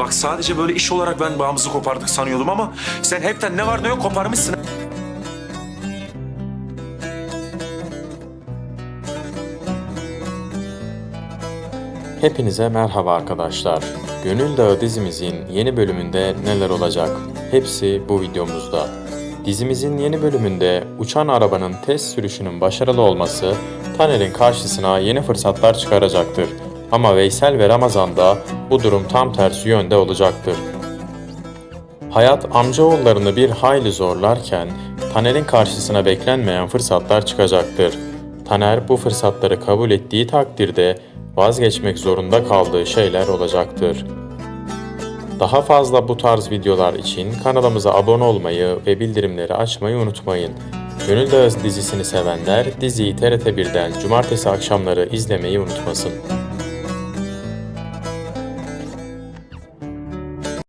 bak sadece böyle iş olarak ben bağımızı kopardık sanıyordum ama sen hepten ne var ne yok koparmışsın. Hepinize merhaba arkadaşlar. Gönül Dağı dizimizin yeni bölümünde neler olacak? Hepsi bu videomuzda. Dizimizin yeni bölümünde uçan arabanın test sürüşünün başarılı olması Taner'in karşısına yeni fırsatlar çıkaracaktır. Ama Veysel ve Ramazan'da bu durum tam tersi yönde olacaktır. Hayat amcaoğullarını bir hayli zorlarken Taner'in karşısına beklenmeyen fırsatlar çıkacaktır. Taner bu fırsatları kabul ettiği takdirde vazgeçmek zorunda kaldığı şeyler olacaktır. Daha fazla bu tarz videolar için kanalımıza abone olmayı ve bildirimleri açmayı unutmayın. Gönül Dağı dizisini sevenler diziyi TRT 1'den cumartesi akşamları izlemeyi unutmasın.